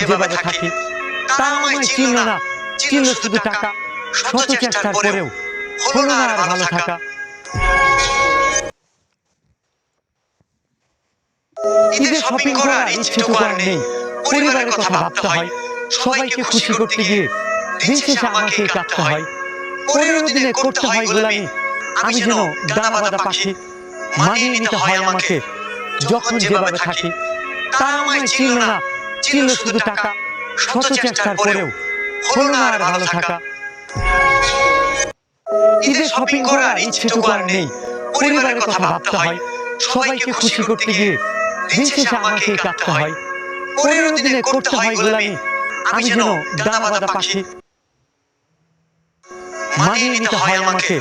যেভাবে থাকি তারা আমায় চিনল না। চিনল শুধু টাকা। শত চেষ্টার পরেও হলো না আর ভালো থাকা। ঈদে শপিং করার ইচ্ছেটুকু আর নেই। পরিবারের কথা ভাবতে হয়। সবাইকে খুশি করতে গিয়ে দিন শেষে আমাকে কাটতে হয়। পনেরো দিনে করতে হয় গোলামি। আমি যেন দানা বাঁধা পাখি মানিয়ে নিতে হয় আমাকে। যখন যেভাবে থাকি তারা আমায় চিনল না। চিনল শুধু টাকা শত চেষ্টার পরেও হলো না আর ভালো থাকা। ঈদে শপিং করার ইচ্ছেটুকু আর নেই। পরিবারের কথা ভাবতে হয়। সবাইকে খুশি করতে গিয়ে দিন শেষে আমাকে কাটতে হয়। পনেরো দিনে করতে হয় গোলামি। আমি যেন দানা বাঁধা পাখি মানিয়ে নিতে হয় আমাকে।